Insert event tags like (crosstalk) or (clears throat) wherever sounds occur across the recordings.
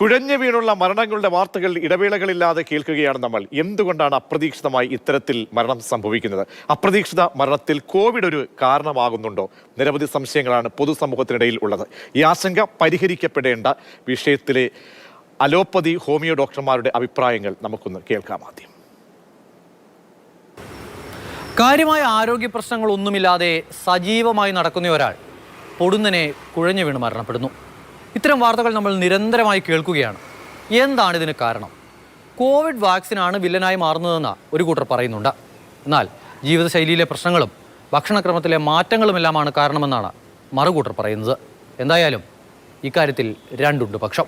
കുഴഞ്ഞു വീണുള്ള മരണങ്ങളുടെ വാർത്തകൾ ഇടവേളകളില്ലാതെ കേൾക്കുകയാണ് നമ്മൾ. എന്തുകൊണ്ടാണ് അപ്രതീക്ഷിതമായി ഇത്തരത്തിൽ മരണം സംഭവിക്കുന്നത്? അപ്രതീക്ഷിത മരണത്തിൽ കോവിഡ് ഒരു കാരണമാകുന്നുണ്ടോ? നിരവധി സംശയങ്ങളാണ് പൊതുസമൂഹത്തിനിടയിൽ ഉള്ളത്. ഈ ആശങ്ക പരിഹരിക്കപ്പെടേണ്ട വിഷയത്തിലെ അലോപ്പതി ഹോമിയോ ഡോക്ടർമാരുടെ അഭിപ്രായങ്ങൾ നമുക്കൊന്ന് കേൾക്കാം ആദ്യം. കാര്യമായ ആരോഗ്യ പ്രശ്നങ്ങളൊന്നുമില്ലാതെ സജീവമായി നടക്കുന്ന ഒരാൾ പൊടുന്നനെ കുഴഞ്ഞു വീണ് മരണപ്പെടുന്നു. ഇത്തരം വാർത്തകൾ നമ്മൾ നിരന്തരമായി കേൾക്കുകയാണ്. എന്താണ് ഇതിന് കാരണം? കോവിഡ് വാക്സിനാണ് വില്ലനായി മാറുന്നതെന്ന് ഒരു കൂട്ടർ പറയുന്നുണ്ട്. എന്നാൽ ജീവിതശൈലിയിലെ പ്രശ്നങ്ങളും ഭക്ഷണക്രമത്തിലെ മാറ്റങ്ങളുമെല്ലാമാണ് കാരണമെന്നാണ് മറുകൂട്ടർ പറയുന്നത്. എന്തായാലും ഇക്കാര്യത്തിൽ രണ്ടുണ്ട് പക്ഷം.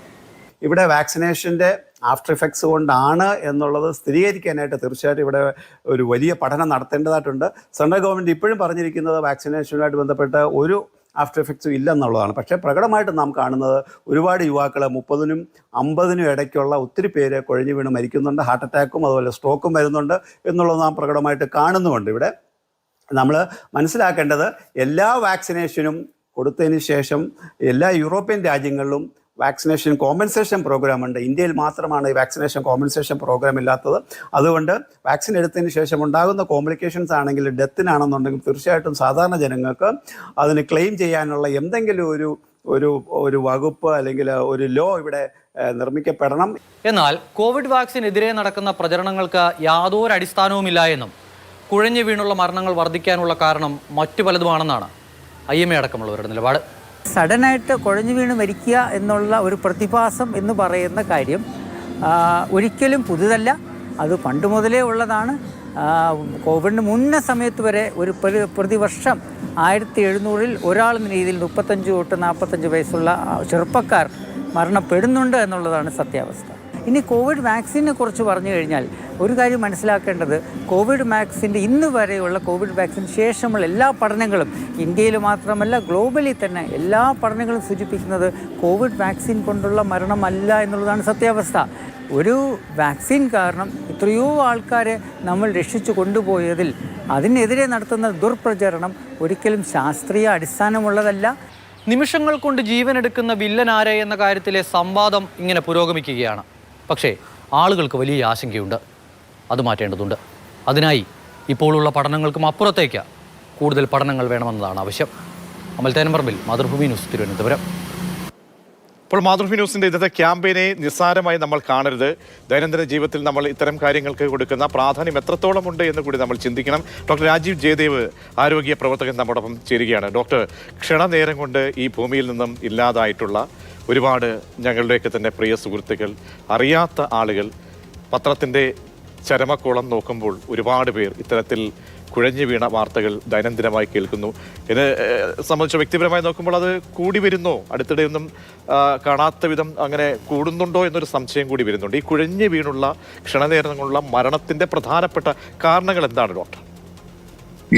ഇവിടെ വാക്സിനേഷന്റെ ആഫ്റ്റർ ഇഫക്ട്സ് കൊണ്ടാണ് എന്നുള്ളത് സ്ഥിരീകരിക്കാനായിട്ട് തീർച്ചയായിട്ടും ഇവിടെ ഒരു വലിയ പഠനം നടത്തേണ്ടതായിട്ടുണ്ട്. സെൻട്രൽ ഗവൺമെന്റ് ഇപ്പോഴും പറഞ്ഞിരിക്കുന്നത് വാക്സിനേഷനുമായിട്ട് ബന്ധപ്പെട്ട് ഒരു ആഫ്റ്റർ എഫക്ട്സും ഇല്ലെന്നുള്ളതാണ്. പക്ഷേ പ്രകടമായിട്ട് നാം കാണുന്നത് ഒരുപാട് യുവാക്കൾ മുപ്പതിനും അമ്പതിനും ഇടയ്ക്കുള്ള ഒത്തിരി പേര് കുഴഞ്ഞു വീണ് മരിക്കുന്നുണ്ട്. ഹാർട്ട് അറ്റാക്കും അതുപോലെ സ്ട്രോക്കും വരുന്നുണ്ട് എന്നുള്ളത് നാം പ്രകടമായിട്ട് കാണുന്നുമുണ്ട്. ഇവിടെ നമ്മൾ മനസ്സിലാക്കേണ്ടത് എല്ലാ വാക്സിനേഷനും കൊടുത്തതിന് ശേഷം എല്ലാ യൂറോപ്യൻ രാജ്യങ്ങളിലും വാക്സിനേഷൻ കോമ്പൻസേഷൻ പ്രോഗ്രാം ഉണ്ട്. ഇന്ത്യയിൽ മാത്രമാണ് ഈ വാക്സിനേഷൻ കോമ്പൻസേഷൻ പ്രോഗ്രാം ഇല്ലാത്തത്. അതുകൊണ്ട് വാക്സിൻ എടുത്തതിന് ശേഷം ഉണ്ടാകുന്ന കോംപ്ലിക്കേഷൻസ് ആണെങ്കിൽ ഡെത്തിനാണെന്നുണ്ടെങ്കിൽ തീർച്ചയായിട്ടും സാധാരണ ജനങ്ങൾക്ക് അതിന് ക്ലെയിം ചെയ്യാനുള്ള എന്തെങ്കിലും ഒരു ഒരു ഒരു വകുപ്പ് അല്ലെങ്കിൽ ഒരു ലോ ഇവിടെ നിർമ്മിക്കപ്പെടണം. എന്നാൽ കോവിഡ് വാക്സിനെതിരെ നടക്കുന്ന പ്രചരണങ്ങൾക്ക് യാതൊരു അടിസ്ഥാനവുമില്ല എന്നും കുഴഞ്ഞു വീണുള്ള മരണങ്ങൾ വർദ്ധിക്കാനുള്ള കാരണം മറ്റു പലതുമാണെന്നാണ് ഐ എം എ അടക്കമുള്ളവരുടെ നിലപാട്. സഡനായിട്ട് കുഴഞ്ഞു വീണ് മരിക്കുക എന്നുള്ള ഒരു പ്രതിഭാസം എന്ന് പറയുന്ന കാര്യം ഒരിക്കലും പുതുതല്ല. അത് പണ്ട് മുതലേ ഉള്ളതാണ്. കോവിഡിന് മുന്ന സമയത്ത് വരെ ഒരു പ്രതിവർഷം ആയിരത്തി എഴുന്നൂറിൽ ഒരാൾ എന്ന രീതിയിൽ മുപ്പത്തഞ്ച് തൊട്ട് നാൽപ്പത്തഞ്ച് വയസ്സുള്ള ചെറുപ്പക്കാർ മരണപ്പെടുന്നുണ്ട് എന്നുള്ളതാണ് സത്യാവസ്ഥ. ഇനി കോവിഡ് വാക്സിനെ കുറിച്ച് പറഞ്ഞു കഴിഞ്ഞാൽ ഒരു കാര്യം മനസ്സിലാക്കേണ്ടത് കോവിഡ് വാക്സിന്റെ ഇന്ന് വരെയുള്ള കോവിഡ് വാക്സിൻ ശേഷമുള്ള എല്ലാ പഠനങ്ങളും ഇന്ത്യയിൽ മാത്രമല്ല ഗ്ലോബലി തന്നെ എല്ലാ പഠനങ്ങളും സൂചിപ്പിക്കുന്നത് കോവിഡ് വാക്സിൻ കൊണ്ടുള്ള മരണമല്ല എന്നുള്ളതാണ് സത്യാവസ്ഥ. ഒരു വാക്സിൻ കാരണം എത്രയോ ആൾക്കാരെ നമ്മൾ രക്ഷിച്ചു കൊണ്ടുപോയതിൽ അതിനെതിരെ നടത്തുന്ന ദുർപ്രചരണം ഒരിക്കലും ശാസ്ത്രീയ അടിസ്ഥാനമുള്ളതല്ല. നിമിഷങ്ങൾ കൊണ്ട് ജീവനെടുക്കുന്ന വില്ലനാരെ എന്ന കാര്യത്തിലെ സംവാദം ഇങ്ങനെ പുരോഗമിക്കുകയാണ്. പക്ഷേ ആളുകൾക്ക് വലിയ ആശങ്കയുണ്ട്. അത് മാറ്റേണ്ടതുണ്ട്. അതിനായി ഇപ്പോഴുള്ള പഠനങ്ങൾക്കും അപ്പുറത്തേക്ക് കൂടുതൽ പഠനങ്ങൾ വേണമെന്നതാണ് ആവശ്യം. അമൽത്തേനം പറമ്പിൽ മാതൃഭൂമി ന്യൂസ് തിരുവനന്തപുരം. ഇപ്പോൾ മാതൃഭൂമി ന്യൂസിന്റെ ഇന്നത്തെ ക്യാമ്പയിനെ നിസ്സാരമായി നമ്മൾ കാണരുത്. ദൈനംദിന ജീവിതത്തിൽ നമ്മൾ ഇത്തരം കാര്യങ്ങൾക്ക് കൊടുക്കുന്ന പ്രാധാന്യം എത്രത്തോളം ഉണ്ട് എന്ന് കൂടി നമ്മൾ ചിന്തിക്കണം. ഡോക്ടർ രാജീവ് ജയദേവ് ആരോഗ്യ പ്രവർത്തകൻ നമ്മോടൊപ്പം ചേരുകയാണ്. ഡോക്ടർ ക്ഷണനേരം കൊണ്ട് ഈ ഭൂമിയിൽ നിന്നും ഇല്ലാതായിട്ടുള്ള ഒരുപാട് ഞങ്ങളുടെയൊക്കെ തന്നെ പ്രിയ സുഹൃത്തുക്കൾ അറിയാത്ത ആളുകൾ പത്രത്തിന്റെ ചരമക്കോളം നോക്കുമ്പോൾ ഒരുപാട് പേർ ഇത്തരത്തിൽ കുഴഞ്ഞു വീണ വാർത്തകൾ ദൈനംദിനമായി കേൾക്കുന്നു. എന്നെ സംബന്ധിച്ച് വ്യക്തിപരമായി നോക്കുമ്പോൾ അത് കൂടി വരുന്നോ? അടുത്തിടെ ഒന്നും കാണാത്ത വിധം അങ്ങനെ കൂടുന്നുണ്ടോ എന്നൊരു സംശയം കൂടി വരുന്നുണ്ട്. ഈ കുഴഞ്ഞു വീണുള്ള ക്ഷണനേരങ്ങളുള്ള മരണത്തിന്റെ പ്രധാനപ്പെട്ട കാരണങ്ങൾ എന്താണ് ഡോക്ടർ?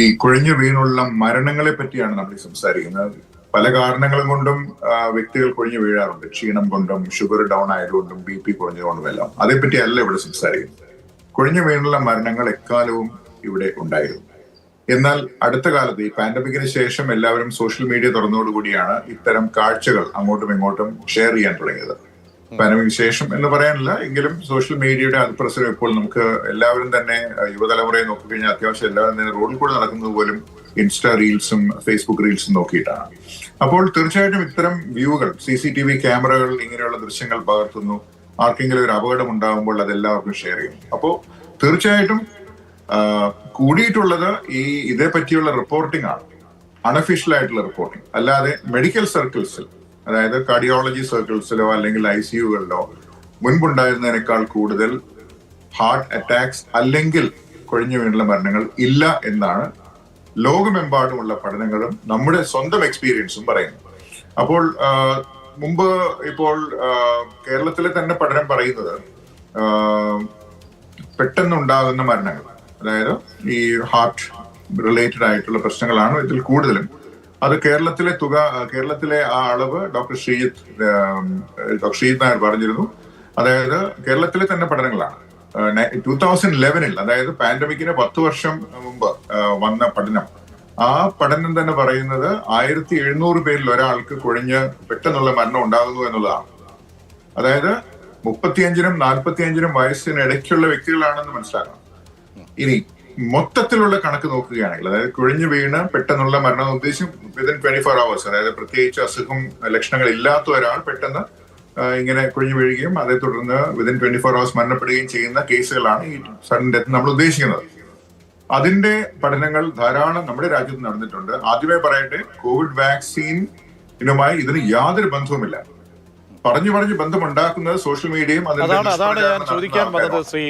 ഈ കുഴഞ്ഞു വീണുള്ള മരണങ്ങളെ പറ്റിയാണ് നമ്മൾ സംസാരിക്കുന്നത്. പല കാരണങ്ങളും കൊണ്ടും വ്യക്തികൾ കുഴഞ്ഞു വീഴാറുണ്ട്. ക്ഷീണം കൊണ്ടും ഷുഗർ ഡൗൺ ആയതുകൊണ്ടും ബി പി കുറഞ്ഞതുകൊണ്ടും എല്ലാം അതേപ്പറ്റി അല്ല ഇവിടെ സംസാരിക്കുന്നത്. കുഴഞ്ഞു വീണുള്ള മരണങ്ങൾ എക്കാലവും ഇവിടെ ഉണ്ടായിരുന്നു. എന്നാൽ അടുത്ത കാലത്ത് ഈ പാൻഡമിക്കിന് ശേഷം എല്ലാവരും സോഷ്യൽ മീഡിയ തുറന്നതോടുകൂടിയാണ് ഇത്തരം കാഴ്ചകൾ അങ്ങോട്ടും ഇങ്ങോട്ടും ഷെയർ ചെയ്യാൻ തുടങ്ങിയത്. പാൻഡമിക് ശേഷം എന്ന് പറയാനില്ല. എങ്കിലും സോഷ്യൽ മീഡിയയുടെ അതിപ്രസരം ഇപ്പോൾ നമുക്ക് എല്ലാവരും തന്നെ യുവതലമുറയെ നോക്കിക്കഴിഞ്ഞാൽ അത്യാവശ്യം എല്ലാവരും തന്നെ റോഡിൽ കൂടെ നടക്കുന്നത് പോലും ഇൻസ്റ്റാ റീൽസും ഫേസ്ബുക്ക് റീൽസും നോക്കിയിട്ടാണ്. അപ്പോൾ തീർച്ചയായിട്ടും ഇത്തരം വ്യൂകൾ സി സി ടി വി ക്യാമറകൾ ഇങ്ങനെയുള്ള ദൃശ്യങ്ങൾ പകർത്തുന്നു. ആർക്കെങ്കിലും ഒരു അപകടം ഉണ്ടാകുമ്പോൾ അതെല്ലാവർക്കും ഷെയർ ചെയ്യും അപ്പോൾ തീർച്ചയായിട്ടും കൂടിയിട്ടുള്ളത് ഈ ഇതേ പറ്റിയുള്ള റിപ്പോർട്ടിംഗ് ആണ്. അൺഒഫീഷ്യൽ ആയിട്ടുള്ള റിപ്പോർട്ടിംഗ് അല്ലാതെ മെഡിക്കൽ സർക്കിൾസിൽ അതായത് കാർഡിയോളജി സർക്കിൾസിലോ അല്ലെങ്കിൽ ഐ സി യുകളിലോ മുൻപുണ്ടായിരുന്നതിനേക്കാൾ കൂടുതൽ ഹാർട്ട് അറ്റാക്സ് അല്ലെങ്കിൽ കൊഴിഞ്ഞു വീണുള്ള മരണങ്ങൾ ഇല്ല എന്നാണ് ലോകമെമ്പാടുമുള്ള പഠനങ്ങളും നമ്മുടെ സ്വന്തം എക്സ്പീരിയൻസും പറയുന്നു. അപ്പോൾ മുമ്പ് ഇപ്പോൾ കേരളത്തിലെ തന്നെ പഠനം പറയുന്നത് പെട്ടെന്നുണ്ടാകുന്ന മരണങ്ങൾ. അതായത് ഈ ഹാർട്ട് റിലേറ്റഡ് ആയിട്ടുള്ള പ്രശ്നങ്ങളാണ് ഇതിൽ കൂടുതലും. അത് കേരളത്തിലെ തുക കേരളത്തിലെ ആ അളവ് ഡോക്ടർ ശ്രീജിത്ത് ഡോക്ടർ ശ്രീജിത്ത് നായർ പറഞ്ഞിരുന്നു. അതായത് കേരളത്തിലെ തന്നെ പഠനങ്ങളാണ്. ടൂ തൗസൻഡ് ലെവനിൽ അതായത് പാൻഡമിക്കിന് പത്ത് വർഷം മുമ്പ് വന്ന പഠനം. ആ പഠനം തന്നെ പറയുന്നത് ആയിരത്തി എഴുന്നൂറ് പേരിൽ ഒരാൾക്ക് കുഴഞ്ഞ് പെട്ടെന്നുള്ള മരണം ഉണ്ടാകുന്നു എന്നുള്ളതാണ്. അതായത് മുപ്പത്തിയഞ്ചിനും നാൽപ്പത്തിയഞ്ചിനും വയസ്സിന് ഇടയ്ക്കുള്ള വ്യക്തികളാണെന്ന് മനസ്സിലാക്കണം. ഇനി മൊത്തത്തിലുള്ള കണക്ക് നോക്കുകയാണെങ്കിൽ അതായത് കുഴഞ്ഞു വീണ് പെട്ടെന്നുള്ള മരണം ഉദ്ദേശം വിതിൻ ട്വന്റി ഫോർ അവേഴ്സ് അതായത് പ്രത്യേകിച്ച് അസുഖം ലക്ഷണങ്ങൾ ഇല്ലാത്ത ഒരാൾ പെട്ടെന്ന് ഇങ്ങനെ കുഴഞ്ഞു വീഴുകയും അതേ തുടർന്ന് വിതിൻ ട്വന്റി ഫോർ അവേഴ്സ് മരണപ്പെടുകയും ചെയ്യുന്ന കേസുകളാണ് ഈ സഡൻ ഡെത്ത് നമ്മൾ ഉദ്ദേശിക്കുന്നത്. അതിന്റെ പഠനങ്ങൾ ധാരാളം നമ്മുടെ രാജ്യത്ത് നടന്നിട്ടുണ്ട്. ആദ്യമേ പറയട്ടെ കോവിഡ് വാക്സിനുമായി ഇതിന് യാതൊരു ബന്ധവുമില്ല. പറഞ്ഞു പറഞ്ഞ് ബന്ധമുണ്ടാക്കുന്നത് സോഷ്യൽ മീഡിയയും അതിന്റെ അതാണ് അതാണ് ഞാൻ ചോദിക്കാൻ വന്നത് ശ്രീ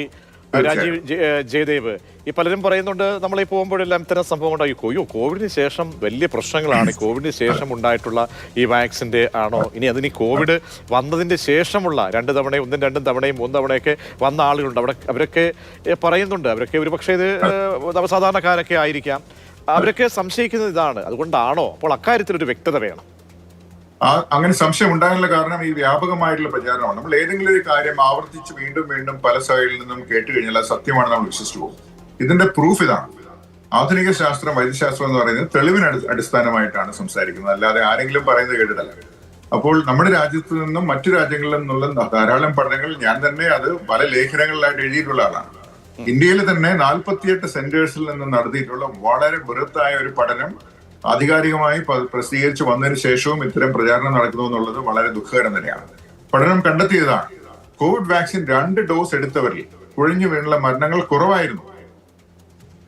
രാജീവ് ജയദേവ് ഈ പലരും പറയുന്നുണ്ട് നമ്മൾ ഈ പോകുമ്പോഴെല്ലാം ഇത്തരം സംഭവം ഉണ്ടായി അയ്യോ കോവിഡിന് ശേഷം വലിയ പ്രശ്നങ്ങളാണ്. (clears throat) കോവിഡിന് ശേഷം ഉണ്ടായിട്ടുള്ള ഈ വാക്സിന്റെ ആണോ? ഇനി അതിന് കോവിഡ് വന്നതിന്റെ ശേഷമുള്ള രണ്ട് തവണയും ഒന്നും രണ്ടും തവണയും മൂന്ന് തവണയൊക്കെ വന്ന ആളുകളുണ്ട്. അവിടെ അവരൊക്കെ പറയുന്നുണ്ട്. അവരൊക്കെ ഒരുപക്ഷെ ഇത് ഏ, സാധാരണക്കാരൊക്കെ ആയിരിക്കാം. അവരൊക്കെ സംശയിക്കുന്നത് ഇതാണ്. അതുകൊണ്ടാണോ? അപ്പോൾ അക്കാര്യത്തിൽ ഒരു വ്യക്തത വേണം. ആ അങ്ങനെ സംശയം ഉണ്ടാകാനുള്ള കാരണം ഈ വ്യാപകമായിട്ടുള്ള പ്രചാരണമാണ്. നമ്മൾ ഏതെങ്കിലും ഒരു കാര്യം ആവർത്തിച്ച് വീണ്ടും വീണ്ടും പല സൈഡിൽ നിന്നും കേട്ട് കഴിഞ്ഞാൽ അത് സത്യമാണ് നമ്മൾ വിശ്വസിച്ചു പോകും. ഇതിന്റെ പ്രൂഫ് ഇതാണ്. ആധുനിക ശാസ്ത്രം വൈദ്യശാസ്ത്രം എന്ന് പറയുന്നത് തെളിവിന് അടിസ്ഥാനമായിട്ടാണ് സംസാരിക്കുന്നത്. അല്ലാതെ ആരെങ്കിലും പറയുന്നത് കേട്ടിട്ടല്ല. അപ്പോൾ നമ്മുടെ രാജ്യത്ത് നിന്നും മറ്റു രാജ്യങ്ങളിൽ നിന്നുള്ള ധാരാളം പഠനങ്ങൾ ഞാൻ തന്നെ അത് പല ലേഖനങ്ങളിലായിട്ട് എഴുതിയിട്ടുള്ള ആളാണ്. ഇന്ത്യയിൽ തന്നെ നാൽപ്പത്തിയെട്ട് സെന്റേഴ്സിൽ നിന്ന് നടത്തിയിട്ടുള്ള വളരെ ബൃഹത്തായ ഒരു പഠനം ആധികാരികമായി പ്രസിദ്ധീകരിച്ച് വന്നതിന് ശേഷവും ഇത്തരം പ്രചാരണം നടക്കുന്നു എന്നുള്ളത് വളരെ ദുഃഖകരം തന്നെയാണ്. പഠനം കണ്ടെത്തിയതാണ്. കോവിഡ് വാക്സിൻ രണ്ട് ഡോസ് എടുത്തവരിൽ കുഴഞ്ഞു വീണുള്ള മരണങ്ങൾ കുറവായിരുന്നു.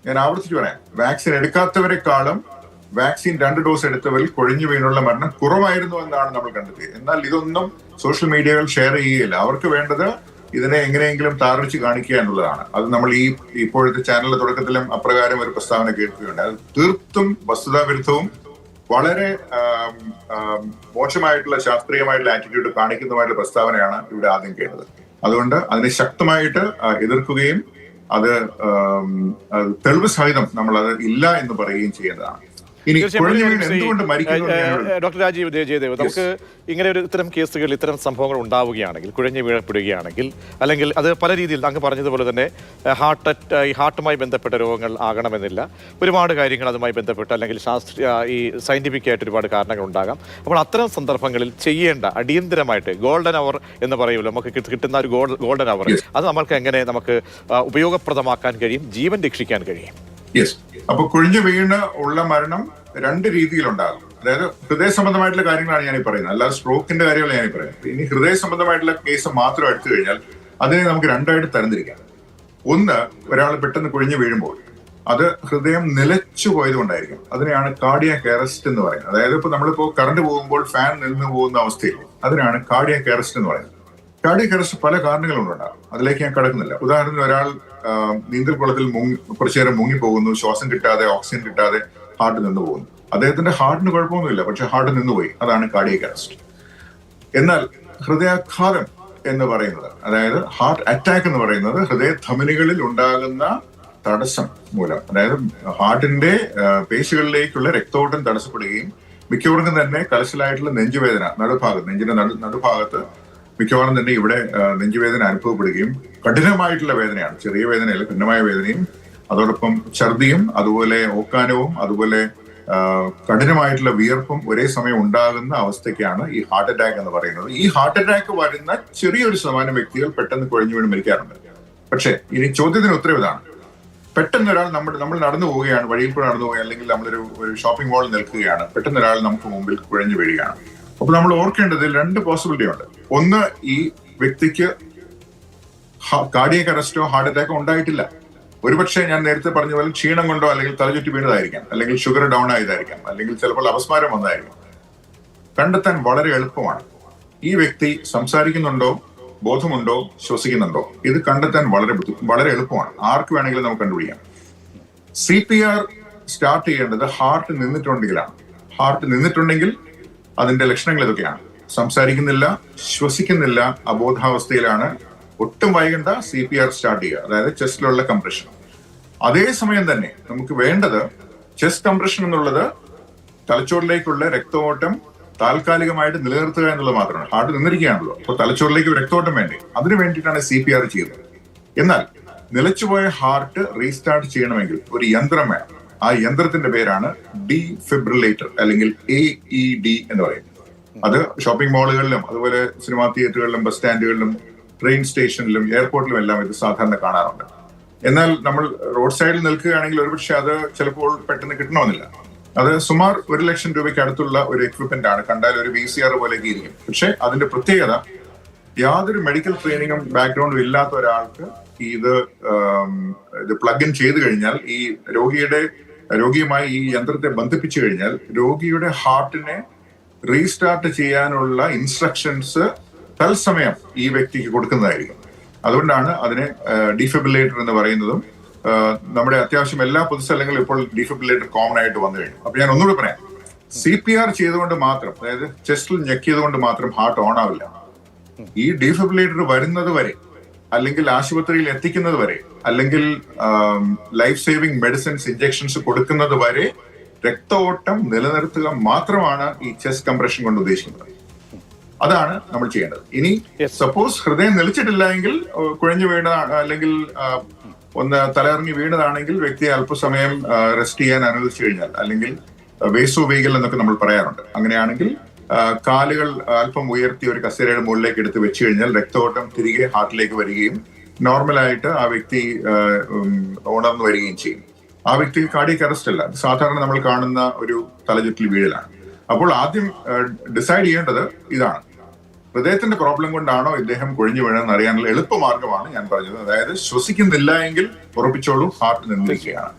ഞാൻ ആവർത്തിച്ചു പറയാം. വാക്സിൻ എടുക്കാത്തവരെക്കാളും വാക്സിൻ രണ്ട് ഡോസ് എടുത്തവരിൽ കുഴിഞ്ഞു വീണുള്ള മരണം കുറവായിരുന്നു എന്നാണ് നമ്മൾ കണ്ടെത്തിയത്. എന്നാൽ ഇതൊന്നും സോഷ്യൽ മീഡിയകൾ ഷെയർ ചെയ്യുകയില്ല. അവർക്ക് വേണ്ടത് ഇതിനെ എങ്ങനെയെങ്കിലും താറിച്ച് കാണിക്കുക എന്നുള്ളതാണ്. അത് നമ്മൾ ഈ ഇപ്പോഴത്തെ ചാനലിന്റെ തുടക്കത്തിലും അപ്രകാരം ഒരു പ്രസ്താവന കേൾക്കുകയുണ്ട് അത് തീർത്തും വസ്തുതാവിരുദ്ധവും വളരെ മോശമായിട്ടുള്ള ശാസ്ത്രീയമായിട്ടുള്ള ആറ്റിറ്റ്യൂഡ് കാണിക്കുന്നതുമായിട്ടുള്ള പ്രസ്താവനയാണ് ഇവിടെ ആദ്യം കേട്ടത്. അതുകൊണ്ട് അതിനെ ശക്തമായിട്ട് എതിർക്കുകയും അത് തെളിവ് സഹിതം നമ്മൾ അത് ഇല്ല എന്ന് പറയുകയും ചെയ്യേണ്ടതാണ്. ഡോക്ടർ രാജീവ് ജയ- ജയദേവ് നമുക്ക് ഇങ്ങനെ ഒരു ഇത്തരം കേസുകൾ ഇത്തരം സംഭവങ്ങൾ ഉണ്ടാവുകയാണെങ്കിൽ കുഴഞ്ഞു വീഴപ്പെടുകയാണെങ്കിൽ അല്ലെങ്കിൽ അത് പല രീതിയിൽ അങ്ങ് പറഞ്ഞതുപോലെ തന്നെ ഹാർട്ട് അറ്റ്- ഈ ഹാർട്ടുമായി ബന്ധപ്പെട്ട രോഗങ്ങൾ ആകണമെന്നില്ല. ഒരുപാട് കാര്യങ്ങൾ അതുമായി ബന്ധപ്പെട്ട് അല്ലെങ്കിൽ ശാസ്ത്രീയ ഈ സയന്റിഫിക് ആയിട്ട് ഒരുപാട് കാരണങ്ങൾ ഉണ്ടാകാം. അപ്പോൾ അത്തരം സന്ദർഭങ്ങളിൽ ചെയ്യേണ്ട അടിയന്തരമായിട്ട് ഗോൾഡൻ അവർ എന്ന് പറയുമല്ലോ നമുക്ക് കിട്ടുന്ന ഒരു ഗോൾഡൻ അവർ അത് നമ്മൾക്ക് എങ്ങനെ നമുക്ക് ഉപയോഗപ്രദമാക്കാൻ കഴിയും ജീവൻ രക്ഷിക്കാൻ കഴിയും? യെസ് അപ്പൊ കുഴിഞ്ഞു വീണ് ഉള്ള മരണം രണ്ട് രീതിയിലുണ്ടാകും. അതായത് ഹൃദയ സംബന്ധമായിട്ടുള്ള കാര്യങ്ങളാണ് ഞാൻ ഈ പറയുന്നത്. അല്ലാതെ സ്ട്രോക്കിന്റെ കാര്യമല്ല ഞാൻ പറയുന്നത്. ഇനി ഹൃദയ സംബന്ധമായിട്ടുള്ള കേസ് മാത്രം എടുത്തു കഴിഞ്ഞാൽ അതിനെ നമുക്ക് രണ്ടായിട്ട് തരംതിരിക്കാം. ഒന്ന് ഒരാൾ പെട്ടെന്ന് കുഴിഞ്ഞു വീഴുമ്പോൾ അത് ഹൃദയം നിലച്ചു പോയതുകൊണ്ടായിരിക്കും. അതിനെയാണ് കാർഡിയാക് അറസ്റ്റ് എന്ന് പറയുന്നത്. അതായത് ഇപ്പൊ നമ്മളിപ്പോ കറണ്ട് പോകുമ്പോൾ ഫാൻ നിന്ന് പോകുന്ന അവസ്ഥയിൽ അതിനാണ് കാർഡിയാക് അറസ്റ്റ് എന്ന് പറയുന്നത്. കാർഡിയാക് അറസ്റ്റ് പല കാരണങ്ങളുണ്ടാകും അതിലേക്ക് ഞാൻ കടക്കുന്നില്ല. ഉദാഹരണത്തിന് ഒരാൾ നീന്തൽക്കുളത്തിൽ മുങ്ങി കുറച്ചു നേരം മുങ്ങിപ്പോകുന്നു. ശ്വാസം കിട്ടാതെ ഓക്സിജൻ കിട്ടാതെ ഹാർട്ട് നിന്ന് പോകുന്നു. അദ്ദേഹത്തിന്റെ ഹാർട്ടിന് കുഴപ്പമൊന്നുമില്ല. പക്ഷെ ഹാർട്ട് നിന്നുപോയി അതാണ് കാർഡിയക് അറസ്റ്റ് എന്നാൽ ഹൃദയാഘാതം എന്ന് പറയുന്നത് അതായത് ഹാർട്ട് അറ്റാക്ക് എന്ന് പറയുന്നത് ഹൃദയ ധമനികളിൽ ഉണ്ടാകുന്ന തടസ്സം മൂലം. അതായത് ഹാർട്ടിന്റെ പേശികളിലേക്കുള്ള രക്തോട്ടം തടസ്സപ്പെടുകയും മിക്കവർക്കും തന്നെ കലശലായിട്ടുള്ള നെഞ്ചുവേദന നടുഭാഗത്ത് നെഞ്ചിന്റെ നടു നടുഭാഗത്ത് മിക്കവാറും തന്നെ ഇവിടെ നെഞ്ചുവേദന അനുഭവപ്പെടുകയും കഠിനമായിട്ടുള്ള വേദനയാണ്. ചെറിയ വേദനയല്ല കഠിനമായ വേദനയും അതോടൊപ്പം ഛർദിയും അതുപോലെ ഓക്കാനവും അതുപോലെ കഠിനമായിട്ടുള്ള വിയർപ്പും ഒരേ സമയം ഉണ്ടാകുന്ന അവസ്ഥയ്ക്കാണ് ഈ ഹാർട്ട് അറ്റാക്ക് എന്ന് പറയുന്നത്. ഈ ഹാർട്ട് അറ്റാക്ക് വരുന്ന ചെറിയൊരു ശതമാനം വ്യക്തികൾ പെട്ടെന്ന് കുഴഞ്ഞു വീണ് മരിക്കാറുണ്ട്. പക്ഷേ ഇനി ചോദ്യത്തിന് ഉത്തരവ് ഇതാണ്. പെട്ടെന്ന് ഒരാൾ നമ്മൾ നമ്മൾ നടന്നു പോവുകയാണ് വഴിയിൽ കൂടെ നടന്നു പോവുക അല്ലെങ്കിൽ നമ്മളൊരു ഒരു ഷോപ്പിംഗ് മാളിൽ നിൽക്കുകയാണ് പെട്ടെന്ന് ഒരാൾ നമുക്ക് മുമ്പിൽ കുഴഞ്ഞു വീഴുകയാണ്. അപ്പൊ നമ്മൾ ഓർക്കേണ്ടത് രണ്ട് പോസിബിലിറ്റി ഉണ്ട്. ഒന്ന് ഈ വ്യക്തിക്ക് കാർഡിയക് അറസ്റ്റോ ഹാർട്ട് അറ്റാക്കോ ഉണ്ടായിട്ടില്ല. ഒരുപക്ഷെ ഞാൻ നേരത്തെ പറഞ്ഞ പോലെ ക്ഷീണം കൊണ്ടോ അല്ലെങ്കിൽ തലചുറ്റി വീണതായിരിക്കാം. അല്ലെങ്കിൽ ഷുഗർ ഡൗൺ ആയതായിരിക്കാം. അല്ലെങ്കിൽ ചിലപ്പോൾ അപസ്മാരം വന്നതായിരിക്കാം കണ്ടെത്താൻ വളരെ എളുപ്പമാണ്. ഈ വ്യക്തി സംസാരിക്കുന്നുണ്ടോ ബോധമുണ്ടോ ശ്വസിക്കുന്നുണ്ടോ? ഇത് കണ്ടെത്താൻ വളരെ വളരെ എളുപ്പമാണ്. ആർക്ക് വേണമെങ്കിലും നമുക്ക് കണ്ടുപിടിക്കാം. സി പി ആർ സ്റ്റാർട്ട് ചെയ്യേണ്ടത് ഹാർട്ട് നിന്നിട്ടുണ്ടെങ്കിലാണ്. ഹാർട്ട് നിന്നിട്ടുണ്ടെങ്കിൽ അതിന്റെ ലക്ഷണങ്ങൾ ഇതൊക്കെയാണ്. സംസാരിക്കുന്നില്ല ശ്വസിക്കുന്നില്ല അബോധാവസ്ഥയിലാണ് ഒട്ടും വൈകണ്ട സി പി ആർ സ്റ്റാർട്ട് ചെയ്യുക. അതായത് ചെസ്റ്റിലുള്ള കംപ്രഷൻ അതേസമയം തന്നെ നമുക്ക് വേണ്ടത് ചെസ്റ്റ് കംപ്രഷൻ എന്നുള്ളത് തലച്ചോറിലേക്കുള്ള രക്തഓട്ടം താൽക്കാലികമായിട്ട് നിലനിർത്തുക എന്നുള്ളത് മാത്രമാണ്. ഹാർട്ട് നിന്നിരിക്കുകയാണല്ലോ. അപ്പോൾ തലച്ചോറിലേക്ക് രക്തോട്ടം വേണ്ടേ? അതിനു വേണ്ടിയിട്ടാണ് സി പി ആർ ചെയ്യുന്നത്. എന്നാൽ നിലച്ചുപോയ ഹാർട്ട് റീസ്റ്റാർട്ട് ചെയ്യണമെങ്കിൽ ഒരു യന്ത്രം വേണം. ആ യന്ത്രത്തിന്റെ പേരാണ് ഡി ഫിബ്രിലേറ്റർ അല്ലെങ്കിൽ എ ഇ ഡി എന്ന് പറയുന്നത്. അത് ഷോപ്പിംഗ് മാളുകളിലും അതുപോലെ സിനിമാ തിയേറ്ററുകളിലും ബസ് സ്റ്റാൻഡുകളിലും ട്രെയിൻ സ്റ്റേഷനിലും എയർപോർട്ടിലും എല്ലാം ഇത് സാധാരണ കാണാറുണ്ട്. എന്നാൽ നമ്മൾ റോഡ് സൈഡിൽ നിൽക്കുകയാണെങ്കിൽ ഒരുപക്ഷെ അത് ചിലപ്പോൾ പെട്ടെന്ന് കിട്ടണമെന്നില്ല. അത് സുമാർ ഒരു ലക്ഷം രൂപയ്ക്ക് അടുത്തുള്ള ഒരു എക്വിപ്മെന്റ് ആണ്. കണ്ടാൽ ഒരു വി സി ആർ പോലെയൊക്കെ ഇരിക്കും. പക്ഷെ അതിന്റെ പ്രത്യേകത യാതൊരു മെഡിക്കൽ ട്രെയിനിങ്ങും ബാക്ക്ഗ്രൗണ്ടും ഇല്ലാത്ത ഒരാൾക്ക് ഇത് ഇത് പ്ലഗ് ഇൻ ചെയ്തു കഴിഞ്ഞാൽ ഈ രോഗിയുടെ രോഗിയുമായി ഈ യന്ത്രത്തെ ബന്ധിപ്പിച്ചു കഴിഞ്ഞാൽ രോഗിയുടെ ഹാർട്ടിനെ റീസ്റ്റാർട്ട് ചെയ്യാനുള്ള ഇൻസ്ട്രക്ഷൻസ് തത്സമയം ഈ വ്യക്തിക്ക് കൊടുക്കുന്നതായിരിക്കും. അതുകൊണ്ടാണ് അതിനെ ഡിഫിബിലേറ്റർ എന്ന് പറയുന്നതും നമ്മുടെ അത്യാവശ്യം എല്ലാ പൊതുസ്ഥലങ്ങളിലും ഇപ്പോൾ ഡിഫിബിലേറ്റർ കോമൺ ആയിട്ട് വന്നു കഴിഞ്ഞു. അപ്പൊ ഞാൻ ഒന്നുകൂടി പറയാം. സി പി ആർ ചെയ്തുകൊണ്ട് മാത്രം അതായത് ചെസ്റ്റിൽ ഞെക്കിയതുകൊണ്ട് മാത്രം ഹാർട്ട് ഓൺ ആവില്ല. ഈ ഡിഫിബിലേറ്റർ വരുന്നത് വരെ അല്ലെങ്കിൽ ആശുപത്രിയിൽ എത്തിക്കുന്നത് വരെ അല്ലെങ്കിൽ ലൈഫ് സേവിംഗ് മെഡിസിൻസ് ഇഞ്ചെക്ഷൻസ് കൊടുക്കുന്നത് വരെ രക്തഓട്ടം നിലനിർത്തുക മാത്രമാണ് ഈ ചെസ്റ്റ് കംപ്രഷൻ കൊണ്ട് ഉദ്ദേശിക്കുന്നത്. അതാണ് നമ്മൾ ചെയ്യേണ്ടത്. ഇനി സപ്പോസ് ഹൃദയം നിലച്ചിട്ടില്ല എങ്കിൽ കുഴഞ്ഞു വീണ അല്ലെങ്കിൽ ഒന്ന് തലയിറങ്ങി വീണതാണെങ്കിൽ വ്യക്തിയെ അല്പസമയം റെസ്റ്റ് ചെയ്യാൻ അനുവദിച്ചു കഴിഞ്ഞാൽ അല്ലെങ്കിൽ വേസോ ഉപയോഗിക്കൽ എന്നൊക്കെ നമ്മൾ പറയാറുണ്ട്. അങ്ങനെയാണെങ്കിൽ കാലുകൾ അല്പം ഉയർത്തി ഒരു കസേരയുടെ മുകളിലേക്ക് എടുത്ത് വെച്ച് കഴിഞ്ഞാൽ രക്തോട്ടം തിരികെ ഹാർട്ടിലേക്ക് വരികയും നോർമലായിട്ട് ആ വ്യക്തി ഉണർന്നു വരികയും ചെയ്യും. ആ വ്യക്തിക്ക് കാർഡിയക് അറസ്റ്റ് അല്ല. സാധാരണ നമ്മൾ കാണുന്ന ഒരു തലചുറ്റിൽ വീഴലാണ്. അപ്പോൾ ആദ്യം ഡിസൈഡ് ചെയ്യേണ്ടത് ഇതാണ്. ഹൃദയത്തിന്റെ പ്രോബ്ലം കൊണ്ടാണോ ഇദ്ദേഹം കുഴഞ്ഞു വീണെന്ന് അറിയാനുള്ള എളുപ്പമാർഗമാണ് ഞാൻ പറഞ്ഞത്. അതായത് ശ്വസിക്കുന്നില്ല എങ്കിൽ ഉറപ്പിച്ചോളൂ ഹാർട്ട് നിന്നിരിക്കുകയാണ്.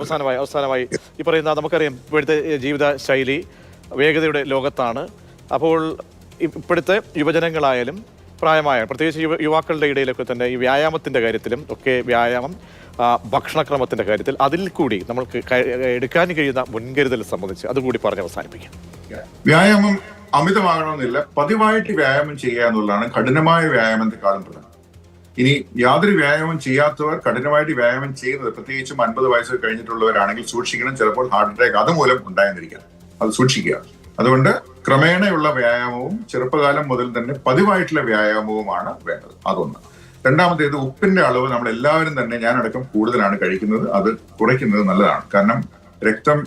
അവസാനമായി അവസാനമായി ഈ പറയുന്ന നമുക്കറിയാം ഇപ്പോഴത്തെ ജീവിത ശൈലി വേഗതയുടെ ലോകത്താണ്. അപ്പോൾ ഇപ്പോഴത്തെ യുവജനങ്ങളായാലും പ്രായമായ പ്രത്യേകിച്ച് യുവ യുവാക്കളുടെ ഇടയിലൊക്കെ തന്നെ ഈ വ്യായാമത്തിന്റെ കാര്യത്തിലും ഒക്കെ വ്യായാമം ആ, ഭക്ഷണക്രമത്തിന്റെ കാര്യത്തിൽ അതിൽ കൂടി നമ്മൾക്ക് എടുക്കാൻ കഴിയുന്ന മുൻകരുതൽ സംബന്ധിച്ച് അതുകൂടി പറഞ്ഞ് അവസാനിപ്പിക്കാം. വ്യായാമം അമിതമാകണമെന്നില്ല പതിവായിട്ട് വ്യായാമം ചെയ്യുക എന്നുള്ളതാണ് കഠിനമായ വ്യായാമത്തെക്കാളും പ്രധാനം ഇനി യാതൊരു വ്യായാമം ചെയ്യാത്തവർ കഠിനമായിട്ട് വ്യായാമം ചെയ്യുന്നത് പ്രത്യേകിച്ചും അൻപത് വയസ്സ് കഴിഞ്ഞിട്ടുള്ളവരാണെങ്കിൽ സൂക്ഷിക്കണം ചിലപ്പോൾ ഹാർട്ട് അറ്റാക്ക് അതുമൂലം ഉണ്ടായെന്നിരിക്കാം. അത് സൂക്ഷിക്കുക. അതുകൊണ്ട് ക്രമേണയുള്ള വ്യായാമവും ചെറുപ്പകാലം മുതൽ തന്നെ പതിവായിട്ടുള്ള വ്യായാമവുമാണ് വേണ്ടത്. അതൊന്ന്. രണ്ടാമത്തേത് ഉപ്പിന്റെ അളവ് നമ്മൾ എല്ലാവരും തന്നെ ഞാനടക്കം കൂടുതലാണ് കഴിക്കുന്നത്. അത് കുറയ്ക്കുന്നത് നല്ലതാണ്. കാരണം രക്തം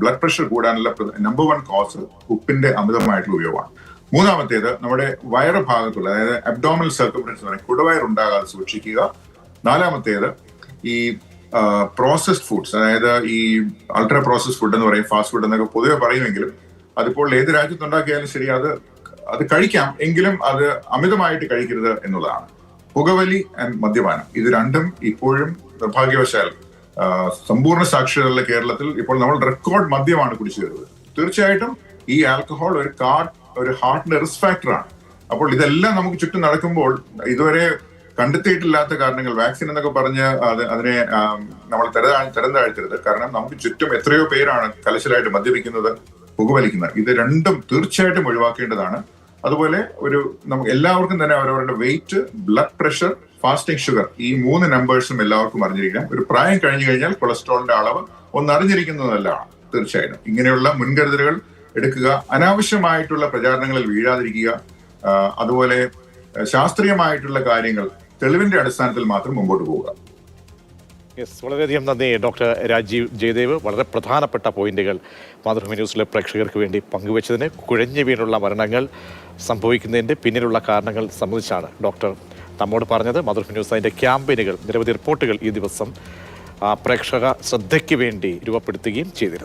ബ്ലഡ് പ്രഷർ കൂടാനുള്ള നമ്പർ വൺ കോസ് ഉപ്പിന്റെ അമിതമായിട്ടുള്ള ഉപയോഗമാണ്. മൂന്നാമത്തേത് നമ്മുടെ വയറ് ഭാഗത്തുള്ള അതായത് അബ്ഡോമിനൽ സർക്കംഫറൻസ് എന്ന് കുടവയർ ഉണ്ടാകാതെ സൂക്ഷിക്കുക. നാലാമത്തേത് ഈ പ്രോസസ്ഡ് ഫുഡ്സ് അതായത് ഈ അൾട്രാ പ്രോസസ്ഡ് ഫുഡ് എന്ന് പറയും ഫാസ്റ്റ് ഫുഡ് എന്നൊക്കെ പൊതുവെ പറയുമെങ്കിലും അതിപ്പോൾ ഏത് രാജ്യത്തുണ്ടാക്കിയാലും ശരി അത് അത് കഴിക്കാം. എങ്കിലും അത് അമിതമായിട്ട് കഴിക്കരുത് എന്നുള്ളതാണ്. പുകവലി ആൻഡ് മദ്യപാനം. ഇത് രണ്ടും ഇപ്പോഴും നിർഭാഗ്യവശാൽ സമ്പൂർണ സാക്ഷരതയുള്ള കേരളത്തിൽ ഇപ്പോൾ നമ്മൾ റെക്കോർഡ് മദ്യമാണ് കുടിച്ചു വരുന്നത്. തീർച്ചയായിട്ടും ഈ ആൽക്കഹോൾ ഒരു കാർഡ് ഒരു ഹാർട്ടിന്റെ റിസ്ക് ഫാക്ടറാണ് അപ്പോൾ ഇതെല്ലാം നമുക്ക് ചുറ്റും നടക്കുമ്പോൾ ഇതുവരെ കണ്ടെത്തിയിട്ടില്ലാത്ത കാരണങ്ങൾ വാക്സിൻ എന്നൊക്കെ പറഞ്ഞ് അത് അതിനെ നമ്മൾ തരതാ തരം താഴ്ത്തരുത് കാരണം നമുക്ക് ചുറ്റും എത്രയോ പേരാണ് കലശലായിട്ട് മദ്യപിക്കുന്നത് പുകവലിക്കുന്നത്. ഇത് രണ്ടും തീർച്ചയായിട്ടും ഒഴിവാക്കേണ്ടതാണ്. അതുപോലെ ഒരു നമുക്ക് എല്ലാവർക്കും തന്നെ അവരവരുടെ weight blood pressure fasting sugar ഈ മൂന്ന് നമ്പേഴ്സും എല്ലാവർക്കും അറിഞ്ഞിരിക്കണം. ഒരു പ്രായം കഴിഞ്ഞു കഴിഞ്ഞാൽ കൊളസ്ട്രോളിന്റെ അളവ് ഒന്ന് അറിഞ്ഞിരിക്കുന്നത് തീർച്ചയായിട്ടും. ഇങ്ങനെയുള്ള മുൻകരുതലുകൾ എടുക്കുക അനാവശ്യമായിട്ടുള്ള പ്രചാരണങ്ങളിൽ വീഴാതിരിക്കുക അതുപോലെ ശാസ്ത്രീയമായിട്ടുള്ള കാര്യങ്ങൾ തെളിവിന്റെ അടിസ്ഥാനത്തിൽ മാത്രം മുമ്പോട്ട് പോവുക. യെസ് വളരെയധികം നന്ദി ഡോക്ടർ രാജീവ് ജയദേവ്. വളരെ പ്രധാനപ്പെട്ട പോയിന്റുകൾ മാതൃഭൂമി ന്യൂസിലെ പ്രേക്ഷകർക്ക് വേണ്ടി പങ്കുവച്ചതിന് കുഴഞ്ഞു വീണുള്ള മരണങ്ങൾ സംഭവിക്കുന്നതിന്റെ പിന്നിലുള്ള കാരണങ്ങൾ സംബന്ധിച്ചാണ് ഡോക്ടർ നമ്മോട് പറഞ്ഞത്. മാതൃഭൂമി ന്യൂസ് അതിന്റെ ക്യാമ്പയിനുകൾ നിരവധി റിപ്പോർട്ടുകൾ ഈ ദിവസം പ്രേക്ഷക ശ്രദ്ധയ്ക്ക് വേണ്ടി രൂപപ്പെടുത്തുകയും ചെയ്തിരുന്നു.